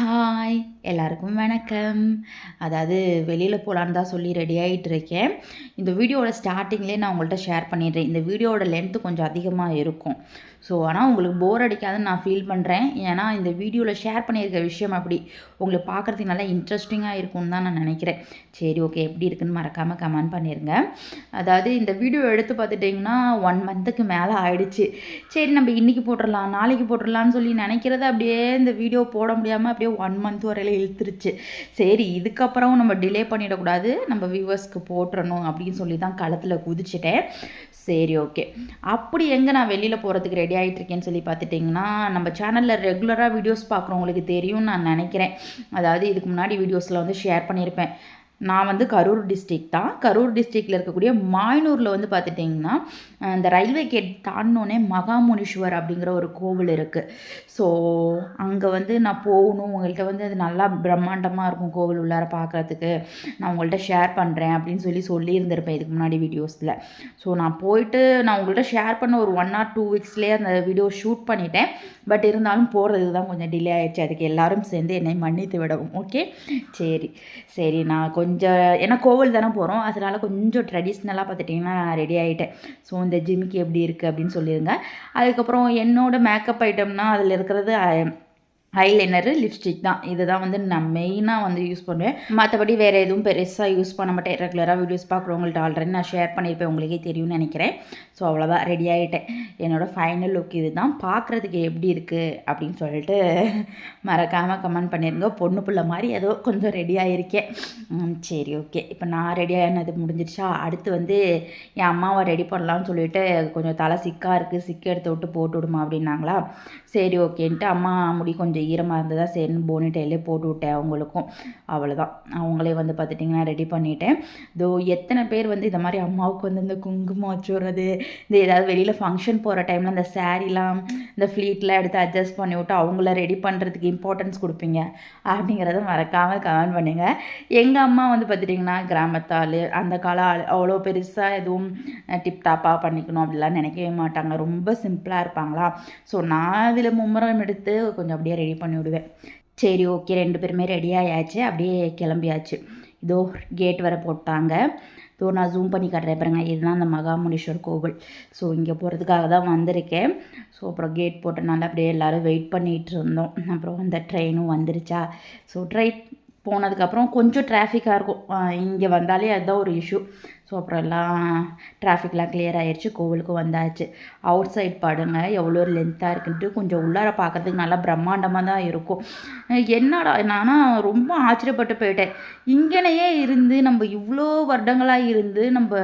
Hi எல்லாருக்கும் வணக்கம். அதாவது வெளியில் போகலான்னு தான் சொல்லி ரெடி ஆகிட்டு இருக்கேன். இந்த வீடியோவோட ஸ்டார்டிங்லேயே நான் உங்கள்கிட்ட ஷேர் பண்ணிடுறேன். இந்த வீடியோவோட லென்த்து கொஞ்சம் அதிகமாக இருக்கும். ஸோ ஆனால் உங்களுக்கு போர் அடிக்காதுன்னு நான் ஃபீல் பண்ணுறேன் ஏன்னா இந்த வீடியோவில் ஷேர் பண்ணியிருக்க விஷயம் அப்படி உங்களுக்கு பார்க்குறதுக்கு நல்லா இன்ட்ரெஸ்டிங்காக இருக்கும்னு தான் நான் நினைக்கிறேன். சரி ஓகே எப்படி இருக்குன்னு மறக்காமல் கமெண்ட் பண்ணிடுங்க அதாவது இந்த வீடியோ எடுத்து பார்த்துட்டிங்கன்னா ஒன் மந்த்துக்கு மேலே ஆயிடுச்சு. சரி நம்ம இன்றைக்கி போட்டுடலாம் நாளைக்கு போட்டுடலான்னு சொல்லி நினைக்கிறத அப்படியே இந்த வீடியோ போட முடியாமல் அப்படியே ஒன் மந்த் வரையில் இழுத்துருச்சு. சரி இதுக்கப்புறம் நம்ம டிலே பண்ணிடக்கூடாது. நம்ம வியூவர்ஸ்க்கு போட்டுறணும் அப்படின்னு சொல்லி தான் களத்தில் குதிச்சிட்டேன். சரி ஓகே அப்படி எங்கே நான் வெளியில் போகிறதுக்கு ரெடி ரெடி ஆகிட்ருக்கேன்னு சொல்லி பார்த்துட்டிங்கன்னா நம்ம சேனலில் ரெகுலராக வீடியோஸ் பார்க்குறவங்களுக்கு தெரியும்னு நான் நினைக்கிறேன். அதாவது இதுக்கு முன்னாடி வீடியோஸில் வந்து ஷேர் பண்ணியிருப்பேன். நான் வந்து கரூர் டிஸ்ட்ரிக் தான். கரூர் டிஸ்ட்ரிக்டில் இருக்கக்கூடிய மாயனூரில் வந்து பார்த்துட்டிங்கன்னா இந்த ரயில்வே கேட் தாண்டினோன்னே மகாமுனீஸ்வர் அப்படிங்கிற ஒரு கோவில் இருக்குது ஸோ அங்கே வந்து நான் போகணும். உங்கள்கிட்ட வந்து அது நல்லா பிரம்மாண்டமாக இருக்கும் கோவில் உள்ளார பார்க்குறதுக்கு. நான் உங்கள்கிட்ட ஷேர் பண்ணுறேன் அப்படின்னு சொல்லி சொல்லியிருந்திருப்பேன் இதுக்கு முன்னாடி வீடியோஸில் ஸோ நான் போயிட்டு நான் உங்கள்கிட்ட ஷேர் பண்ண ஒரு ஒன் ஆர் டூ வீக்ஸ்லேயே அந்த வீடியோ ஷூட் பண்ணிட்டேன். பட் இருந்தாலும் போகிறதுக்கு தான் கொஞ்சம் டிலே ஆகிடுச்சு அதுக்கு எல்லோரும் சேர்ந்து என்னை மன்னித்து விடவும். ஓகே சரி. சரி நான் கொஞ்சம் கொஞ்சம் ஏன்னா கோவில் தானே போகிறோம் அதனால் கொஞ்சம் ட்ரெடிஷ்னலாக பார்த்துட்டிங்கன்னா ரெடி ஆகிட்டேன் ஸோ இந்த ஜிமிக்கு எப்படி இருக்குது அப்படின்னு சொல்லிடுங்க அதுக்கப்புறம் என்னோடய மேக்கப் ஐட்டம்னால் அதில் இருக்கிறது ஐலைனரு லிப்ஸ்டிக் தான். இதை தான் வந்து நான் மெயினாக வந்து யூஸ் பண்ணுவேன். மற்றபடி வேறு எதுவும் பெருசாக யூஸ் பண்ண மாட்டேன். ரெகுலராக வீடியோஸ் பார்க்குறவங்கள்ட்ட ஆல்ரெடி நான் ஷேர் பண்ணியிருப்பேன். உங்களுக்கே தெரியும்னு நினைக்கிறேன். ஸோ அவ்வளோதான் ரெடி ஆகிட்டேன் என்னோடய ஃபைனல் லுக் இது தான் பார்க்குறதுக்கு எப்படி இருக்குது அப்படின்னு சொல்லிட்டு மறக்காமல் கமெண்ட் பண்ணியிருங்க பொண்ணு பிள்ளை மாதிரி ஏதோ கொஞ்சம் ரெடி ஆகிருக்கேன் சரி ஓகே இப்போ நான் ரெடி ஆனது முடிஞ்சிடுச்சா? அடுத்து வந்து என் அம்மாவை ரெடி பண்ணலாம்னு சொல்லிட்டு கொஞ்சம் தலை சிக்காக இருக்குது சிக்க எடுத்து விட்டு போட்டு விடுமா அப்படின்னாங்களா? சரி ஓகேன்ட்டு அம்மா முடி கொஞ்சம் ஈரமாக இருந்ததா சரின்னு போனிட்டையிலே போட்டு விட்டேன் அவங்களுக்கும். அவ்வளோதான் அவங்களே வந்து பார்த்துட்டிங்கன்னா ரெடி பண்ணிவிட்டேன் இதோ எத்தனை பேர் வந்து இந்த மாதிரி அம்மாவுக்கு வந்து இந்த குங்குமம் வச்சுடுறது இந்த ஏதாவது வெளியில் ஃபங்க்ஷன் போகிற டைமில் இந்த சேரீலாம் இந்த ஃப்ளீட்லாம் எடுத்து அட்ஜஸ்ட் பண்ணி விட்டு அவங்கள ரெடி பண்ணுறதுக்கு இம்பார்ட்டன்ஸ் கொடுப்பீங்க அப்படிங்கிறத மறக்காமல் கமெண்ட் பண்ணுங்கள் எங்கள் அம்மா வந்து பார்த்துட்டிங்கன்னா கிராமத்தால் அந்த காலம் அவ்வளோ பெருசாக எதுவும் டிப்டாப்பாக பண்ணிக்கணும் அப்படிலாம் நினைக்கவே மாட்டாங்க. ரொம்ப சிம்பிளாக இருப்பாங்களா? ஸோ நான் அதில் மும்முரம் எடுத்து கொஞ்சம் அப்படியே ரெடி பண்ணி விடுவேன். சரி ஓகே ரெண்டு பேருமே ரெடி ஆயாச்சு. அப்படியே கிளம்பியாச்சு. இதோ கேட் வர போட்டாங்க. இதோ நான் ஜூம் பண்ணி காட்டுறேன். பாருங்க இதுதான் அந்த மகாமுனீஸ்வர் கோவில். ஸோ இங்கே போகிறதுக்காக தான் வந்திருக்கேன். ஸோ அப்புறம் கேட் போட்டனால அப்படியே எல்லோரும் வெயிட் பண்ணிகிட்டு இருந்தோம். அப்புறம் அந்த ட்ரெயினும் வந்துருச்சா? ஸோ ட்ரெயின் போனதுக்கப்புறம் கொஞ்சம் டிராஃபிக்காக இருக்கும். இங்கே வந்தாலே அதுதான் ஒரு இஷ்யூ ஸோ அப்புறம் எல்லாம் டிராஃபிக்லாம் கிளியர் ஆகிடுச்சு கோவிலுக்கு வந்தாச்சு. அவுட் சைட் பாடுங்க. எவ்வளோ லென்த்தாக இருக்குன்ட்டு கொஞ்சம் உள்ளார பார்க்குறதுக்கு நல்லா பிரம்மாண்டமாக தான் இருக்கும். என்னடா நானும் ரொம்ப ஆச்சரியப்பட்டு போயிட்டேன். இங்கனையே இருந்து நம்ம இவ்வளோ வருடங்களாக இருந்து நம்ம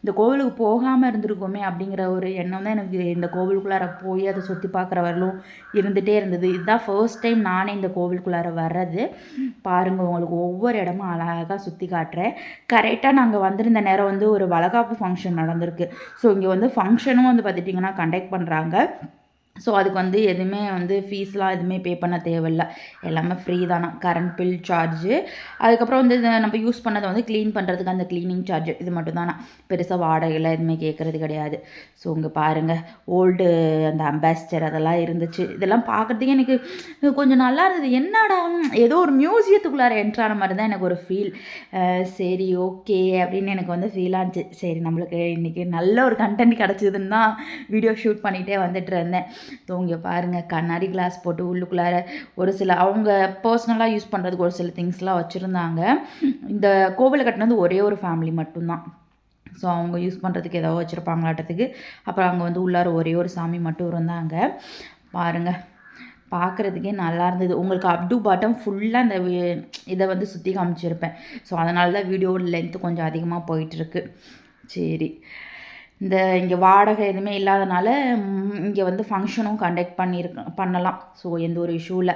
இந்த கோவிலுக்கு போகாமல் இருந்திருக்கோமே அப்படிங்கிற ஒரு எண்ணம் தான் எனக்கு இந்த கோவிலுக்குள்ளார போய் அதை சுற்றி பார்க்குற வரலும் இருந்துகிட்டே இருந்தது. இதுதான் ஃபர்ஸ்ட் டைம் நானே இந்த கோவிலுக்குள்ளார வர்றது. பாருங்கள் உங்களுக்கு ஒவ்வொரு இடமும் அழகாக சுற்றி காட்டுறேன். கரெக்டாக நாங்கள் வந்திருந்த நேரம் வேறு வந்து ஒரு வளகாப்பு ஃபங்க்ஷன் நடந்திருக்கு. ஸோ இங்கே வந்து ஃபங்க்ஷனும் வந்து பார்த்துட்டிங்கன்னா கண்டக்ட் பண்ணுறாங்க ஸோ அதுக்கு வந்து எதுவுமே வந்து ஃபீஸ்லாம் எதுவுமே பே பண்ண தேவையில்ல. எல்லாமே ஃப்ரீ தானா. கரண்ட் பில் சார்ஜு அதுக்கப்புறம் வந்து நம்ம யூஸ் பண்ணதை வந்து க்ளீன் பண்ணுறதுக்கு அந்த க்ளீனிங் சார்ஜ் இது மட்டும் தானே. பெருசாக வாடகைலாம் எதுவுமே கேட்குறது கிடையாது. ஸோ இங்கே பாருங்கள் ஓல்டு அந்த அம்பாசிடர் அதெல்லாம் இருந்துச்சு. இதெல்லாம் பார்க்குறதுக்கே எனக்கு கொஞ்சம் நல்லா இருந்தது. என்னடா ஏதோ ஒரு மியூசியத்துக்குள்ளார என்ட்ரான மாதிரி தான் எனக்கு ஒரு ஃபீல் சரி ஓகே அப்படின்னு எனக்கு வந்து ஃபீல் இருந்துச்சு. சரி நம்மளுக்கு இன்றைக்கி நல்ல ஒரு கண்டென்ட் கிடச்சிதுன்னு தான் வீடியோ ஷூட் பண்ணிகிட்டே வந்துட்டு இருந்தேன். தூங்க பாருங்கள் கண்ணாடி கிளாஸ் போட்டு உள்ளுக்குள்ளார ஒரு சில அவங்க பர்சனலாக யூஸ் பண்ணுறதுக்கு ஒரு சில திங்ஸ்லாம் வச்சுருந்தாங்க. இந்த கோவிலை கட்டினது ஒரே ஒரு ஃபேமிலி மட்டும்தான். ஸோ அவங்க யூஸ் பண்ணுறதுக்கு ஏதோ வச்சுருப்பாங்களாட்டத்துக்கு அப்புறம் அங்கே வந்து உள்ளார ஒரே ஒரு சாமி மட்டும் இருந்தாங்க. பாருங்கள் பார்க்குறதுக்கே நல்லா இருந்தது. உங்களுக்கு அப்டு பாட்டம் ஃபுல்லாக அந்த இதை வந்து சுற்றி காமிச்சிருப்பேன். ஸோ அதனால தான் வீடியோ லென்த்து கொஞ்சம் அதிகமாக போயிட்டுருக்கு சரி. இந்த இங்கே வாடகை எதுவுமே இல்லாதனால இங்கே வந்து ஃபங்க்ஷனும் கண்டக்ட் பண்ணியிருக்க பண்ணலாம். ஸோ எந்த ஒரு இஷ்யூவில்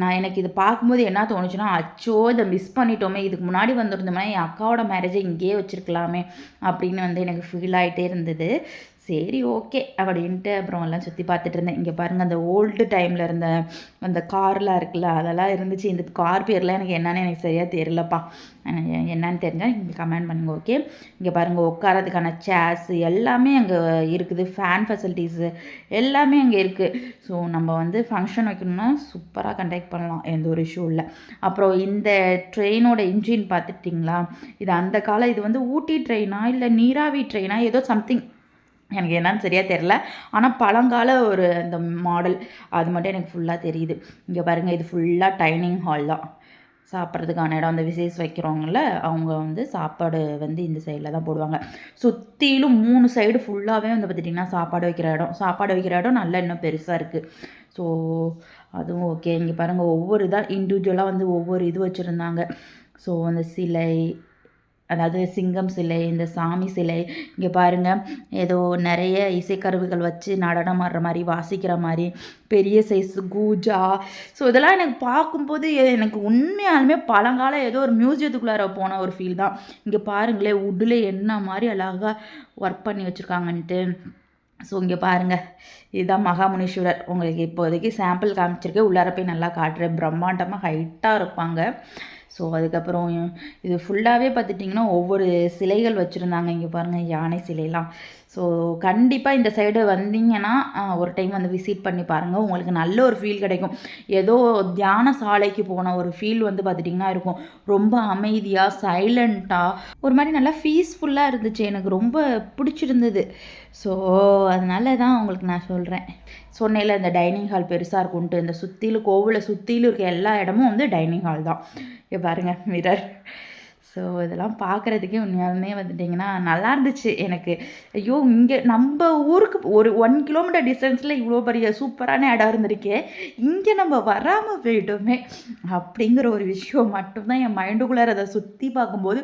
நான் எனக்கு இது பார்க்கும்போது என்ன தோணுச்சுன்னா அச்சோ இதை மிஸ் பண்ணிட்டோமே. இதுக்கு முன்னாடி வந்திருந்தோம்னா என் அக்காவோட மேரேஜை இங்கேயே வச்சுருக்கலாமே அப்படின்னு வந்து எனக்கு ஃபீல் ஆகிட்டே இருந்தது. சரி ஓகே. அப்படின்ட்டு அப்புறம் எல்லாம் சுற்றி பார்த்துட்டு இருந்தேன். இங்கே பாருங்கள் அந்த ஓல்டு டைமில் இருந்த அந்த கார்லாம் இருக்குல்ல அதெல்லாம் இருந்துச்சு. இந்த கார் பேர்லாம் எனக்கு என்னன்னு எனக்கு சரியாக தெரியலப்பா. என்னன்னு தெரிஞ்சால் நீங்கள் கமெண்ட் பண்ணுங்கள் ஓகே இங்கே பாருங்கள் உட்காரதுக்கான சேர்ஸ் எல்லாமே அங்கே இருக்குது. ஃபேன் ஃபெசிலிட்டிஸு எல்லாமே அங்கே இருக்குது ஸோ நம்ம வந்து ஃபங்க்ஷன் வைக்கணும்னா சூப்பராக கண்டக்ட் பண்ணலாம் எந்த ஒரு இஷ்யூ இல்லை. அப்புறம் இந்த ட்ரெயினோட இன்ஜின் பார்த்துட்டிங்களா? இது அந்த காலம் இது வந்து ஊட்டி ட்ரெயினா இல்லை நீராவி ட்ரெயினா ஏதோ சம்திங் எனக்கு என்னன்னு சரியாக தெரில ஆனால் பழங்கால ஒரு அந்த மாடல் அது மட்டும் எனக்கு ஃபுல்லாக தெரியுது. இங்கே பாருங்கள் இது ஃபுல்லாக டைனிங் ஹால் தான். சாப்பிட்றதுக்கான இடம் அந்த விசேஷ் வைக்கிறவங்கள அவங்க வந்து சாப்பாடு வந்து இந்த சைடில் தான் போடுவாங்க. சுற்றிலும் மூணு சைடு ஃபுல்லாகவே வந்து பார்த்துட்டிங்கன்னா சாப்பாடு வைக்கிற இடம். சாப்பாடு வைக்கிற இடம் நல்லா இன்னும் பெருசாக இருக்குது ஸோ அதுவும் ஓகே இங்கே பாருங்கள் ஒவ்வொரு இதாக இண்டிவிஜுவலாக வந்து ஒவ்வொரு இது வச்சுருந்தாங்க. ஸோ அந்த சிலை அதாவது சிங்கம் சிலை இந்த சாமி சிலை இங்கே பாருங்கள் ஏதோ நிறைய இசைக்கருவுகள் வச்சு நடனம் ஆடுற மாதிரி வாசிக்கிற மாதிரி பெரிய சைஸ் கூஜா. ஸோ இதெல்லாம் எனக்கு பார்க்கும்போது எனக்கு உண்மையாலுமே பழங்கால ஏதோ ஒரு மியூசியத்துக்குள்ளார போன ஒரு ஃபீல் தான். இங்கே பாருங்களேன் உட்டில் என்ன மாதிரி அழகாக ஒர்க் பண்ணி வச்சுருக்காங்கன்ட்டு. ஸோ இங்கே பாருங்கள் இதுதான் மகாமுனீஸ்வரர். உங்களுக்கு இப்போதைக்கு சாம்பிள் காமிச்சிருக்கேன். உள்ளார போய் நல்லா காட்டுறேன். பிரம்மாண்டமாக ஹைட்டாக இருப்பாங்க. ஸோ அதுக்கப்புறம் இது ஃபுல்லாகவே பார்த்துட்டிங்கன்னா ஒவ்வொரு சிலைகள் வச்சுருந்தாங்க. இங்கே பாருங்கள் யானை சிலைலாம். ஸோ கண்டிப்பாக இந்த சைடு வந்தீங்கன்னா ஒரு டைம் வந்து விசிட் பண்ணி பாருங்கள் உங்களுக்கு நல்ல ஒரு ஃபீல் கிடைக்கும். ஏதோ தியான சாலைக்கு போன ஒரு ஃபீல் வந்து பார்த்துட்டிங்கன்னா இருக்கும். ரொம்ப அமைதியாக சைலண்ட்டாக ஒரு மாதிரி நல்லா பீஸ்ஃபுல்லாக இருந்துச்சு. எனக்கு ரொம்ப பிடிச்சிருந்தது. ஸோ அதனால தான் உங்களுக்கு நான் சொல்கிறேன் சொன்னையில் இந்த டைனிங் ஹால் பெருசாக இருக்கும்ன்ட்டு இந்த சுற்றிலும் கோவிலை சுற்றிலும் இருக்க எல்லா இடமும் வந்து டைனிங் ஹால் தான். இங்கே பாருங்கள் மிரர் ஸோ இதெல்லாம் பார்க்குறதுக்கே உண்மையாலுமே வந்துட்டிங்கன்னா நல்லா இருந்துச்சு எனக்கு. ஐயோ இங்கே நம்ம ஊருக்கு ஒரு ஒன் கிலோமீட்டர் டிஸ்டன்ஸில் இவ்வளோ பெரிய சூப்பரான இடம் இருந்திருக்கே. இங்கே நம்ம வராமல் போயிட்டோமே அப்படிங்கிற ஒரு விஷயம் மட்டும்தான் என் மைண்டுக்குள்ளார அதை சுற்றி பார்க்கும்போது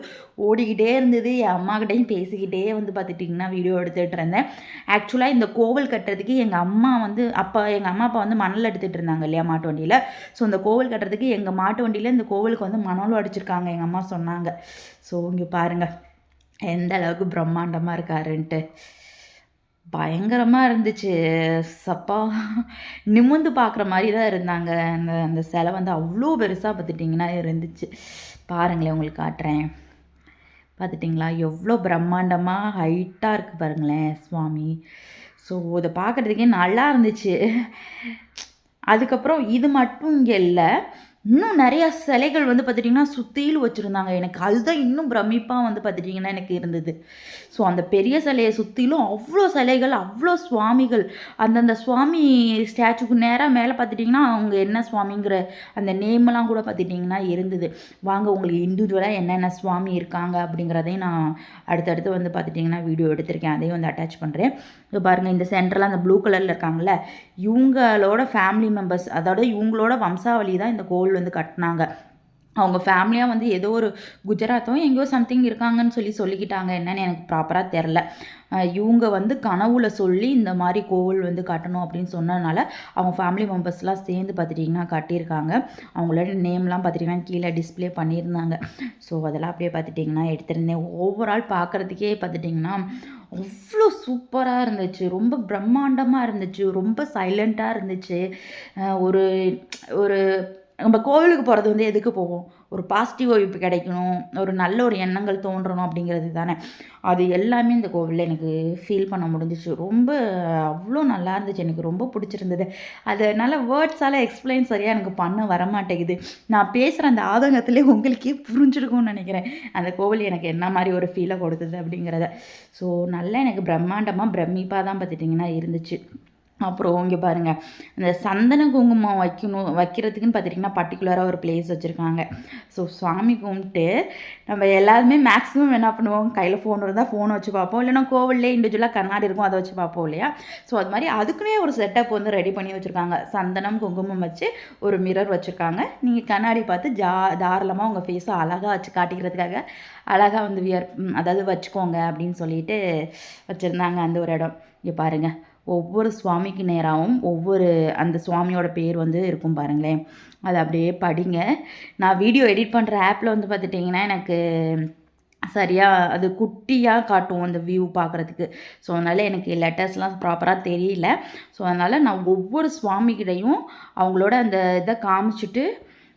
ஓடிக்கிட்டே இருந்தது. என் அம்மாக்கிட்டையும் பேசிக்கிட்டே வந்து பார்த்துட்டிங்கன்னா வீடியோ எடுத்துகிட்டு இருந்தேன். ஆக்சுவலாக இந்த கோவில் கட்டுறதுக்கு எங்கள் அம்மா வந்து அப்பா எங்கள் அம்மா அப்பா வந்து மணல் எடுத்துகிட்டு இருந்தாங்க இல்லையா மாட்டு வண்டியில். ஸோ இந்த கோவில் கட்டுறதுக்கு எங்கள் மாட்டு வண்டியில் இந்த கோவிலுக்கு வந்து மணலும் அடிச்சிருக்காங்க எங்கள் அம்மா சொன்னாங்க. ஸோ இங்கே பாருங்கள் எந்த அளவுக்கு பிரம்மாண்டமாக இருக்காருன்ட்டு. பயங்கரமாக இருந்துச்சு. சப்பா. நிமிர்ந்து பார்க்குற மாதிரி தான் இருந்தாங்க. அந்த அந்த சிலை வந்து அவ்வளோ பெருசாக பார்த்துட்டிங்கன்னா இருந்துச்சு. பாருங்களேன் உங்களுக்கு காட்டுறேன். பார்த்துட்டிங்களா? எவ்வளோ பிரம்மாண்டமாக ஹைட்டாக இருக்குது பாருங்களேன் சுவாமி. ஸோ இதை பார்க்குறதுக்கே நல்லா இருந்துச்சு. அதுக்கப்புறம் இது மட்டும் இங்கே இல்லை. இன்னும் நிறையா சிலைகள் வந்து பார்த்துட்டிங்கன்னா சுற்றிலும் வச்சுருந்தாங்க. எனக்கு அதுதான் இன்னும் பிரமிப்பாக வந்து பார்த்துட்டிங்கன்னா எனக்கு இருந்தது. ஸோ அந்த பெரிய சிலையை சுற்றிலும் அவ்வளோ சிலைகள் அவ்வளோ சுவாமிகள். அந்தந்த சுவாமி ஸ்டாச்சுக்கு நேராக மேலே பார்த்துட்டிங்கன்னா அவங்க என்ன சுவாமிங்கிற அந்த நேம்லாம் கூட பார்த்துட்டிங்கன்னா இருந்தது. வாங்க உங்களுக்கு இண்டிவிஜுவலாக என்னென்ன சுவாமி இருக்காங்க அப்படிங்கிறதையும் நான் அடுத்தடுத்து வந்து பார்த்துட்டிங்கன்னா வீடியோ எடுத்திருக்கேன். அதையும் வந்து அட்டாச் பண்ணுறேன் இப்போ பாருங்கள் இந்த சென்டரில் அந்த ப்ளூ கலரில் இருக்காங்கள்ல இவங்களோட ஃபேமிலி மெம்பர்ஸ் அதோட இவங்களோட வம்சாவளி தான் இந்த கோவில் வந்து கட்டினாங்க. அவங்க ஃபேமிலியாக வந்து ஏதோ ஒரு குஜராத்தோ எங்கேயோ சம்திங் இருக்காங்கன்னு சொல்லி சொல்லிக்கிட்டாங்க. என்னன்னு எனக்கு ப்ராப்பராக தெரில இவங்க வந்து கனவுல சொல்லி இந்த மாதிரி கோவில் வந்து கட்டணும் அப்படின்னு சொன்னதுனால அவங்க ஃபேமிலி மெம்பர்ஸ்லாம் சேர்ந்து பார்த்துட்டிங்கன்னா கட்டியிருக்காங்க. அவங்களோட நேம்லாம் பார்த்துட்டிங்கன்னா கீழே டிஸ்ப்ளே பண்ணியிருந்தாங்க. ஸோ அதெல்லாம் அப்படியே பார்த்துட்டிங்கன்னா எடுத்திருந்தேன். ஓவரால் பார்க்குறதுக்கே பார்த்துட்டிங்கன்னா அவ்வளோ சூப்பராக இருந்துச்சு. ரொம்ப பிரம்மாண்டமாக இருந்துச்சு. ரொம்ப சைலண்ட்டாக இருந்துச்சு. ஒரு ஒரு நம்ம கோவிலுக்கு போகிறது வந்து எதுக்கு போவோம்? ஒரு பாசிட்டிவ் வைப்பு கிடைக்கணும். ஒரு நல்ல ஒரு எண்ணங்கள் தோன்றணும் அப்படிங்கிறது தானே. அது எல்லாமே இந்த கோவிலில் எனக்கு ஃபீல் பண்ண முடிஞ்சிச்சு. ரொம்ப அவ்வளோ நல்லா இருந்துச்சு. எனக்கு ரொம்ப பிடிச்சிருந்தது. அதனால் வேர்ட்ஸால் எக்ஸ்பிளைன் சரியாக எனக்கு பண்ண வர மாட்டேங்குது நான் பேசுகிற அந்த ஆதங்கத்திலே உங்களுக்கே புரிஞ்சிருக்கும்னு நினைக்கிறேன். அந்த கோவில் எனக்கு என்ன மாதிரி ஒரு ஃபீலை கொடுத்தது அப்படிங்கிறத. ஸோ நல்லா எனக்கு பிரம்மாண்டமாக பிரமிப்பாக தான் பார்த்துட்டிங்கன்னா இருந்துச்சு. அப்புறம் இங்கே பாருங்கள் இந்த சந்தன குங்குமம் வைக்கணும் வைக்கிறதுக்குன்னு பார்த்துட்டிங்கன்னா பர்டிகுலராக ஒரு பிளேஸ் வச்சுருக்காங்க. ஸோ சாமி கும்பிட்டு நம்ம எல்லாருமே மேக்ஸிமம் என்ன பண்ணுவோம்? கையில் ஃபோன் இருந்தால் ஃபோன் வச்சு பார்ப்போம். இல்லைன்னா கோவில்லே இண்டிவிஜுவலாக கண்ணாடி இருக்கும் அதை வச்சு பார்ப்போம் இல்லையா? ஸோ அது மாதிரி அதுக்குன்னே ஒரு செட்டப் வந்து ரெடி பண்ணி வச்சுருக்காங்க. சந்தனம் குங்குமம் வச்சு ஒரு மிரர் வச்சுருக்காங்க. நீங்கள் கண்ணாடி பார்த்து ஜா தாராளமாக உங்கள் ஃபேஸை அழகாக வச்சு காட்டிக்கிறதுக்காக அழகாக வந்து வியர் அதாவது வச்சுக்கோங்க அப்படின்னு சொல்லிட்டு வச்சுருந்தாங்க அந்த ஒரு இடம். இங்கே பாருங்கள் ஒவ்வொரு சுவாமிக்கு நேராகவும் ஒவ்வொரு அந்த சுவாமியோட பேர் வந்து இருக்கும் பாருங்களேன். அதை அப்படியே படிங்க. நான் வீடியோ எடிட் பண்ணுற ஆப்பில் வந்து பார்த்துட்டிங்கன்னா எனக்கு சரியாக அது குட்டியாக காட்டும் அந்த வியூ பார்க்குறதுக்கு. ஸோ அதனால் எனக்கு லெட்டர்ஸ்லாம் ப்ராப்பராக தெரியல. ஸோ அதனால் நான் ஒவ்வொரு சுவாமிகிட்டையும் அவங்களோட அந்த இதை காமிச்சிட்டு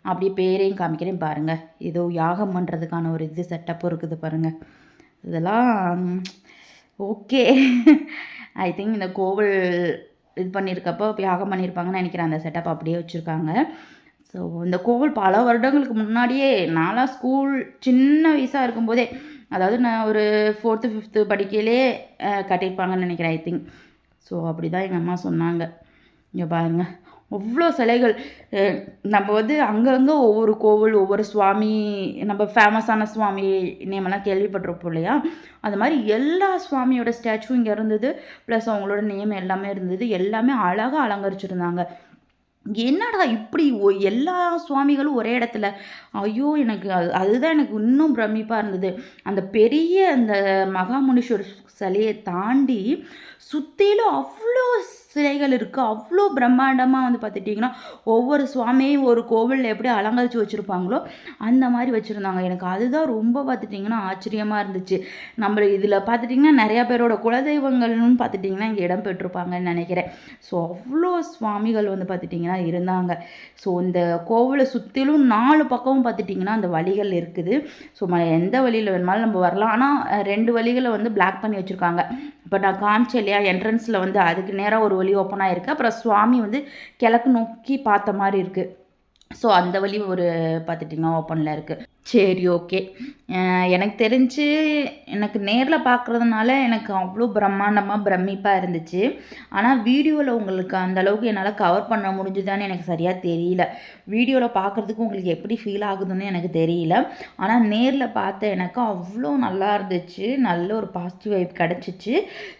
அப்படியே பேரையும் காமிக்கிறேன் பாருங்கள் ஏதோ யாகம் பண்ணுறதுக்கான ஒரு இது செட்டப்பும் இருக்குது பாருங்கள் இதெல்லாம் ஓகே. ஐ திங்க் இந்த கோவில் இது பண்ணியிருக்கப்போ யாகம் பண்ணியிருப்பாங்கன்னு நினைக்கிறேன். அந்த செட்டப் அப்படியே வச்சுருக்காங்க. ஸோ இந்த கோவில் பல வருடங்களுக்கு முன்னாடியே நான்லாம் ஸ்கூல் சின்ன வயசாக இருக்கும்போதே அதாவது நான் ஒரு ஃபோர்த்து ஃபிஃப்த்து படிக்கையிலே கட்டியிருப்பாங்கன்னு நினைக்கிறேன் ஐ திங்க் ஸோ அப்படி தான் எங்கள் அம்மா சொன்னாங்க. இங்கே பாருங்கள் அவ்வளோ சிலைகள். நம்ம வந்து அங்கங்கே ஒவ்வொரு கோவில் ஒவ்வொரு சுவாமி நம்ம ஃபேமஸான சுவாமி நேமெல்லாம் கேள்விப்பட்டிருப்போம் இல்லையா? அந்த மாதிரி எல்லா சுவாமியோட ஸ்டாச்சுவும் இங்கே இருந்தது. ப்ளஸ் அவங்களோட நேம் எல்லாமே இருந்தது. எல்லாமே அழகாக அலங்கரிச்சிருந்தாங்க. என்னடா இப்படி எல்லா சுவாமிகளும் ஒரே இடத்துல? ஐயோ எனக்கு அது அதுதான் எனக்கு இன்னும் பிரமிப்பாக இருந்தது. அந்த பெரிய அந்த மகாமுனீஸ்வரர் சிலையை தாண்டி சுற்றிலும் அவ்வளோ சிலைகள் இருக்குது அவ்வளோ பிரம்மாண்டமாக வந்து பார்த்துட்டிங்கன்னா ஒவ்வொரு சுவாமியும் ஒரு கோவிலில் எப்படி அலங்கரித்து வச்சுருப்பாங்களோ அந்த மாதிரி வச்சுருந்தாங்க. எனக்கு அதுதான் ரொம்ப பார்த்துட்டிங்கன்னா ஆச்சரியமாக இருந்துச்சு. நம்ம இதில் பார்த்துட்டிங்கன்னா நிறையா பேரோட குலதெய்வங்கள்னு பார்த்துட்டிங்கன்னா இங்கே இடம் பெற்றிருப்பாங்கன்னு நினைக்கிறேன். ஸோ அவ்வளோ சுவாமிகள் வந்து பார்த்துட்டிங்கன்னா இருந்தாங்க. ஸோ இந்த கோவிலை சுற்றிலும் நாலு பக்கமும் பார்த்துட்டிங்கன்னா அந்த வழிகள் இருக்குது. ஸோ ம எந்த வழியில் வேணுமாலும் நம்ம வரலாம். ஆனால் ரெண்டு வழிகளை வந்து பிளாக் பண்ணி வச்சுருக்காங்க. இப்போ நான் காமிச்சேன் இல்லையா என்ட்ரன்ஸில் வந்து அதுக்கு நேராக ஒரு வழி ஓப்பன் ஆகிருக்கு அப்புறம் சுவாமி வந்து கிழக்கு நோக்கி பார்த்த மாதிரி இருக்குது ஸோ அந்த வழி ஒரு பார்த்துட்டிங்கன்னா ஓப்பனில் இருக்குது சரி ஓகே. எனக்கு தெரிஞ்சு எனக்கு நேரில் பார்க்குறதுனால எனக்கு அவ்வளோ பிரம்மாண்டமாக பிரமிப்பாக இருந்துச்சு. ஆனால் வீடியோவில் உங்களுக்கு அந்தளவுக்கு என்னால் கவர் பண்ண முடிஞ்சுதான்னு எனக்கு சரியாக தெரியல. வீடியோவில் பார்க்குறதுக்கு உங்களுக்கு எப்படி ஃபீல் ஆகுதுன்னு எனக்கு தெரியல. ஆனால் நேரில் பார்த்த எனக்கு அவ்வளோ நல்லா இருந்துச்சு. நல்ல ஒரு பாசிட்டிவ் வைப் கிடச்சிச்சு.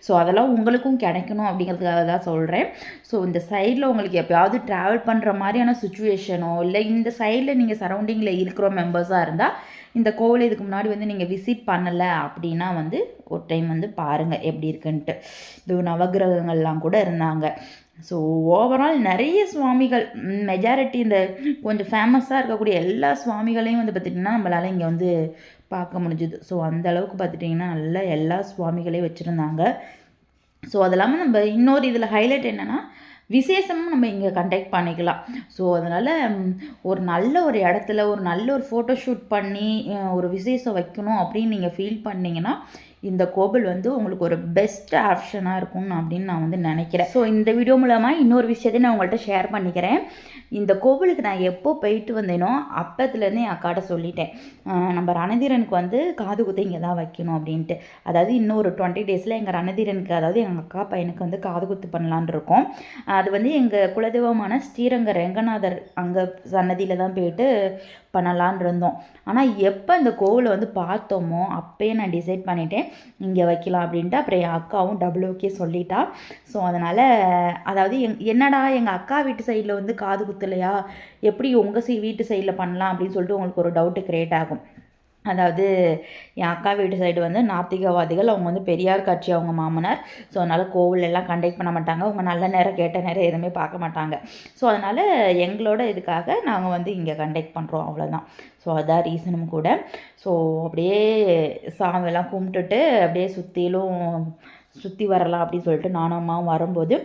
ஸோ அதெல்லாம் உங்களுக்கும் கிடைக்கணும் அப்படிங்கிறதுக்காக தான் சொல்கிறேன் ஸோ இந்த சைடில் உங்களுக்கு எப்பயாவது ட்ராவல் பண்ணுற மாதிரியான சுச்சுவேஷனோ இல்லை இந்த சைடில் நீங்கள் சரௌண்டிங்கில் இருக்கிற மெம்பர்ஸாக இருந்தால் இந்த கோவில் இதுக்கு முன்னாடி வந்து நீங்கள் விசிட் பண்ணலை அப்படின்னா வந்து ஒரு டைம் வந்து பாருங்கள் எப்படி இருக்குன்ட்டு. இது நவகிரகங்கள்லாம் கூட இருந்தாங்க. ஸோ ஓவரால் நிறைய சுவாமிகள் மெஜாரிட்டி இந்த கொஞ்சம் ஃபேமஸாக இருக்கக்கூடிய எல்லா சுவாமிகளையும் வந்து பார்த்திங்கன்னா நம்மளால் இங்கே வந்து பார்க்க முடிஞ்சுது. ஸோ அந்த அளவுக்கு பார்த்துட்டிங்கன்னா நல்லா எல்லா சுவாமிகளையும் வச்சுருந்தாங்க. ஸோ அது இல்லாமல் நம்ம இன்னொரு இதில் ஹைலைட் என்னென்னா விசேஷமும் நம்ம இங்கே கண்டக்ட் பண்ணிக்கலாம். ஸோ அதனால் ஒரு நல்ல ஒரு இடத்துல ஒரு நல்ல ஒரு ஃபோட்டோ ஷூட் பண்ணி ஒரு விசேஷம் வைக்கணும் அப்படின்னு நீங்கள் ஃபீல் பண்ணீங்கன்னா இந்த கோவில் வந்து உங்களுக்கு ஒரு பெஸ்ட் ஆப்ஷனாக இருக்கும் அப்படின்னு நான் வந்து நினைக்கிறேன். ஸோ இந்த வீடியோ மூலமாக இன்னொரு விஷயத்தையும் நான் உங்கள்கிட்ட ஷேர் பண்ணிக்கிறேன். இந்த கோவிலுக்கு நான் எப்போ போயிட்டு வந்தேனோ அப்பத்துலேருந்து என் அக்காட்ட சொல்லிட்டேன். நம்ம ரணதீரனுக்கு வந்து காது குத்து இங்கே தான் வைக்கணும் அப்படின்ட்டு. அதாவது இன்னும் ஒரு டுவெண்ட்டி டேஸில் எங்கள் ரணதீரனுக்கு அதாவது எங்கள் அக்கா பையனுக்கு வந்து காது குத்து பண்ணலான்னு இருக்கோம். அது வந்து எங்கள் குலதெய்வமான ஸ்ரீரங்க ரெங்கநாதர் அங்கே சன்னதியில் தான் போயிட்டு பண்ணலான் இருந்தோம் ஆனால் எப்போ இந்த கோவிலை வந்து பார்த்தோமோ அப்பயே நான் டிசைட் பண்ணிட்டேன் இங்கே வைக்கலாம் அப்படின்ட்டு. அப்புறம் என் அக்காவும் டபுள்யூக்கே சொல்லிட்டா. ஸோ அதனால் அதாவது எங் என்னடா எங்கள் அக்கா வீட்டு சைடில் வந்து காது குத்தலையா? எப்படி உங்கள் சை வீட்டு சைடில் பண்ணலாம் அப்படின்னு சொல்லிட்டு உங்களுக்கு ஒரு டவுட்டு க்ரியேட் ஆகும். அதாவது என் அக்கா வீட்டு சைடு வந்து நாத்திகவாதிகள் அவங்க வந்து பெரியார் கட்சி அவங்க மாமனார். ஸோ அதனால் கோவில் எல்லாம் கண்டக்ட் பண்ண மாட்டாங்க. அவங்க நல்ல நேரம் கேட்ட நேரம் எதுவுமே பார்க்க மாட்டாங்க. ஸோ அதனால் எங்களோட இதுக்காக நாங்கள் வந்து இங்கே கண்டக்ட் பண்ணுறோம் அவ்வளோதான் ஸோ அதான் ரீசனும் கூட. ஸோ அப்படியே சாமியெல்லாம் கும்பிட்டுட்டு அப்படியே சுற்றிலும் சுற்றி வரலாம் அப்படின்னு சொல்லிட்டு நானும் அம்மாவும் வரும்போது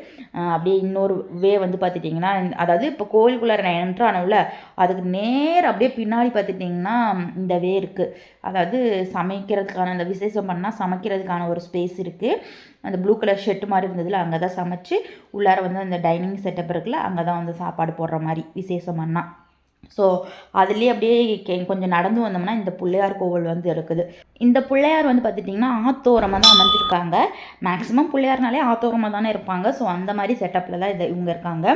அப்படியே இன்னொரு வே வந்து பார்த்துட்டிங்கன்னா அதாவது இப்போ கோயிலுக்குள்ளார நான் என்ட்ரு அதுக்கு நேர் அப்படியே பின்னாடி பார்த்துட்டிங்கன்னா இந்த வே இருக்குது அதாவது சமைக்கிறதுக்கான அந்த விசேஷம் பண்ணால் சமைக்கிறதுக்கான ஒரு ஸ்பேஸ் இருக்குது அந்த ப்ளூ கலர் ஷெட்டு மாதிரி இருந்ததுல அங்கே தான் சமைச்சு உள்ளார வந்து அந்த டைனிங் செட்டப் இருக்குல்ல அங்கே தான் வந்து சாப்பாடு போடுற மாதிரி விசேஷம் பண்ணால் ஸோ அதுலேயே அப்படியே கொஞ்சம் நடந்து வந்தோம்னா இந்த பிள்ளையார் கோவில் வந்து இருக்குது. இந்த பிள்ளையார் வந்து பார்த்துட்டிங்கன்னா ஆத்தோரமாக தான் அமைஞ்சிருக்காங்க. மேக்ஸிமம் பிள்ளையார்னாலே ஆத்தோரமாக தானே இருப்பாங்க. ஸோ அந்த மாதிரி செட்டப்பில் தான் இது இவங்க இருக்காங்க.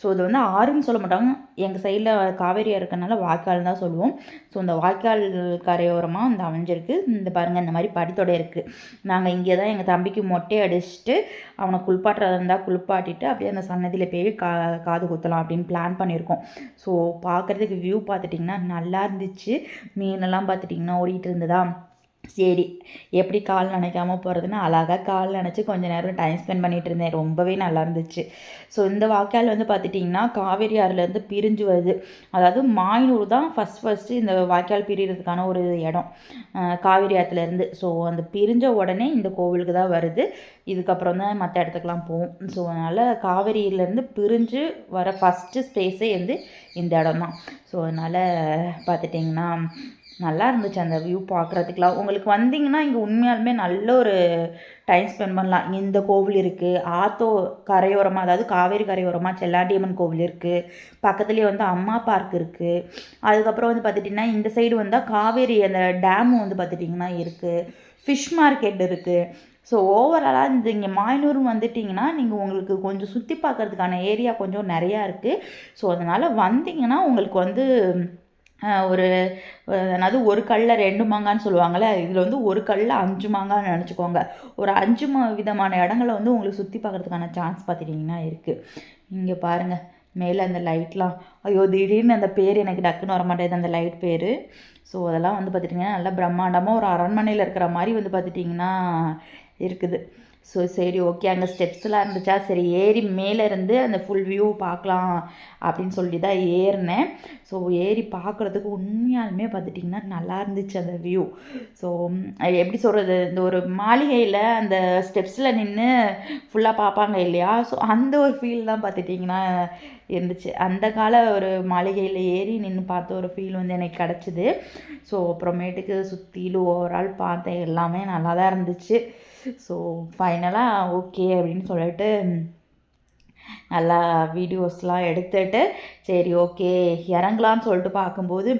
ஸோ இது வந்து ஆறுன்னு சொல்ல மாட்டாங்க. எங்கள் சைடில் காவேரியாக இருக்கனால வாய்க்கால் தான் சொல்லுவோம். ஸோ இந்த வாய்க்கால் கரையோரமாக இந்த அமைஞ்சிருக்கு. இந்த பாருங்கள் இந்த மாதிரி படித்தோட இருக்குது நாங்கள் இங்கே தான் எங்கள் தம்பிக்கு மொட்டை அடிச்சுட்டு அவனை குளிப்பாட்டுறதா இருந்தால் குளிப்பாட்டிட்டு அப்படியே அந்த சன்னதியில் போய் கா காது குத்தலாம் அப்படின்னு பிளான் பண்ணியிருக்கோம். ஸோ பார்க்குறதுக்கு வியூ பார்த்துட்டிங்கன்னா நல்லா இருந்துச்சு. மீனெல்லாம் பார்த்துட்டிங்கன்னா ஓடிட்டு இருந்ததா? சரி எப்படி கால் நினைக்காம போகிறதுன்னு அழகாக கால் நினச்சி கொஞ்சம் நேரம் டைம் ஸ்பெண்ட் பண்ணிகிட்டு இருந்தேன். ரொம்பவே நல்லா இருந்துச்சு. ஸோ இந்த வாய்க்கால் வந்து பார்த்துட்டிங்கன்னா காவேரி ஆறுலேருந்து பிரிஞ்சு வருது. அதாவது மாயனூர் தான் ஃபஸ்ட் ஃபஸ்ட்டு இந்த வாய்க்கால் பிரிகிறதுக்கான ஒரு இடம். காவேரி ஆற்றுலேருந்து ஸோ அந்த பிரிஞ்ச உடனே இந்த கோவிலுக்கு தான் வருது. இதுக்கப்புறம் தான் மற்ற இடத்துக்குலாம் போகும் ஸோ அதனால் காவேரியிலேருந்து பிரிஞ்சு வர ஃபஸ்ட்டு ஸ்பேஸே வந்து இந்த இடம் தான். ஸோ அதனால் பார்த்துட்டிங்கன்னா நல்லா இருந்துச்சு அந்த வியூ பார்க்குறதுக்குலாம் உங்களுக்கு வந்தீங்கன்னா இங்கே உண்மையாலுமே நல்ல ஒரு டைம் ஸ்பெண்ட் பண்ணலாம். இந்த கோவில் இருக்குது ஆத்தோ கரையோரமாக அதாவது காவேரி கரையோரமாக செல்லாண்டியம்மன் கோவில் இருக்குது பக்கத்துலேயே வந்து அம்மா பார்க் இருக்குது அதுக்கப்புறம் வந்து பார்த்துட்டிங்கன்னா இந்த சைடு வந்தால் காவேரி அந்த டேமும் வந்து பார்த்துட்டிங்கன்னா இருக்குது ஃபிஷ் மார்க்கெட் இருக்குது ஸோ ஓவராலாக இந்த இங்கே மாயனூர் வந்துட்டிங்கன்னா நீங்கள் உங்களுக்கு கொஞ்சம் சுற்றி பார்க்குறதுக்கான ஏரியா கொஞ்சம் நிறையா இருக்குது ஸோ அதனால் வந்தீங்கன்னா உங்களுக்கு வந்து ஒரு அதாவது ஒரு கல்லில் ரெண்டு மாங்கான்னு சொல்லுவாங்கள்ல இதில் வந்து ஒரு கல்லில் அஞ்சு மாங்கான்னு நினச்சிக்கோங்க. ஒரு அஞ்சு விதமான இடங்கள வந்து உங்களுக்கு சுற்றி பார்க்குறதுக்கான சான்ஸ் பார்த்துட்டிங்கன்னா இருக்குது இங்கே பாருங்கள் மேலே அந்த லைட்லாம் ஐயோ திடீர்னு அந்த பேர் எனக்கு டக்குன்னு வர மாட்டேது அந்த லைட் பேர். ஸோ அதெல்லாம் வந்து பார்த்துட்டிங்கன்னா நல்லா பிரம்மாண்டமாக ஒரு அரண்மனையில் இருக்கிற மாதிரி வந்து பார்த்துட்டிங்கன்னா இருக்குது. ஸோ சரி ஓகே அங்கே ஸ்டெப்ஸ்லாம் இருந்துச்சா? சரி ஏறி மேலே இருந்து அந்த ஃபுல் வியூ பார்க்கலாம் அப்படின்னு சொல்லி தான் ஏறினேன். ஸோ ஏறி பார்க்குறதுக்கு உண்மையாலுமே பார்த்துட்டிங்கன்னா நல்லா இருந்துச்சு அந்த வியூ ஸோ எப்படி சொல்கிறது இந்த ஒரு மாளிகையில் அந்த ஸ்டெப்ஸில் நின்று ஃபுல்லாக பார்ப்பாங்க இல்லையா? ஸோ அந்த ஒரு ஃபீல் தான் பார்த்துட்டிங்கன்னா இருந்துச்சு. அந்த கால ஒரு மாளிகையில் ஏறி நின்று பார்த்த ஒரு ஃபீல் வந்து எனக்கு கிடச்சிது. ஸோ அப்புறமேட்டுக்கு சுற்றிலும் ஓவரால் பார்த்தேன். எல்லாமே நல்லா தான் இருந்துச்சு. ஸோ ஃபைனலாக ஓகே அப்படின்னு சொல்லிட்டு நல்லா வீடியோஸ்லாம் எடுத்துட்டு சரி ஓகே இறங்கலான்னு சொல்லிட்டு பார்க்கும்போது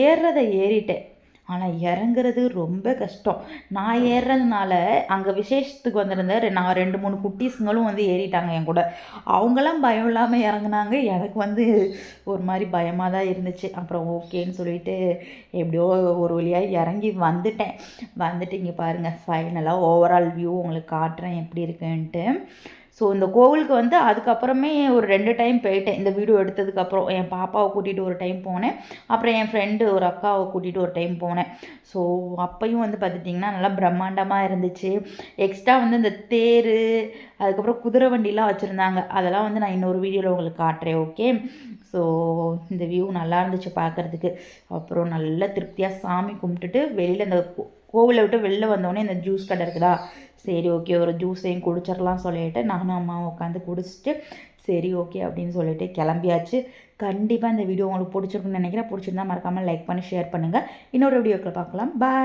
ஏறுறதை ஏறிட்டேன். ஆனால் இறங்குறது ரொம்ப கஷ்டம். நான் ஏறுறதுனால அங்கே விசேஷத்துக்கு வந்திருந்த நான் ரெண்டு மூணு குட்டீஸுங்களும் வந்து ஏறிட்டாங்க என் கூட. அவங்களாம் பயம் இல்லாமல் இறங்குனாங்க. எனக்கு வந்து ஒரு மாதிரி பயமாக தான் இருந்துச்சு. அப்புறம் ஓகேன்னு சொல்லிட்டு எப்படியோ ஒரு வழியாக இறங்கி வந்துட்டேன். வந்துட்டு இங்கே பாருங்கள் ஃபைனலாக ஓவரால் வியூ உங்களுக்கு காட்டுறேன் எப்படி இருக்குன்ட்டு. ஸோ இந்த கோவிலுக்கு வந்து அதுக்கப்புறமே ஒரு ரெண்டு டைம் போயிட்டேன். இந்த வீடியோ எடுத்ததுக்கப்புறம் என் பாப்பாவை கூட்டிகிட்டு ஒரு டைம் போனேன். அப்புறம் என் ஃப்ரெண்டு ஒரு அக்காவை கூட்டிகிட்டு ஒரு டைம் போனேன். ஸோ அப்பையும் வந்து பார்த்துட்டிங்கன்னா நல்லா பிரம்மாண்டமாக இருந்துச்சு. எக்ஸ்ட்ரா வந்து இந்த தேர் அதுக்கப்புறம் குதிரை வண்டிலாம் வச்சுருந்தாங்க. அதெல்லாம் வந்து நான் இன்னொரு வீடியோவில் உங்களுக்கு காட்டுறேன் ஓகே ஸோ இந்த வியூ நல்லா இருந்துச்சு பார்க்குறதுக்கு அப்புறம் நல்லா திருப்தியாக சாமி கும்பிட்டுட்டு வெளியில் இந்த கோவிலை விட்டு வெளில வந்தோடனே இந்த ஜூஸ் கடை இருக்குதா? சரி ஓகே ஒரு ஜூஸையும் குடிச்சிடலாம் சொல்லிட்டு நானும் அம்மாவும் உட்காந்து குடிச்சிட்டு சரி ஓகே அப்படின்னு சொல்லிட்டு கிளம்பியாச்சு. கண்டிப்பாக இந்த வீடியோ உங்களுக்கு பிடிச்சிருக்குன்னு நினைக்கிறேன். பிடிச்சிருந்தா மறக்காமல் லைக் பண்ணி ஷேர் பண்ணுங்கள் இன்னொரு வீடியோக்கள் பார்க்கலாம். பாய்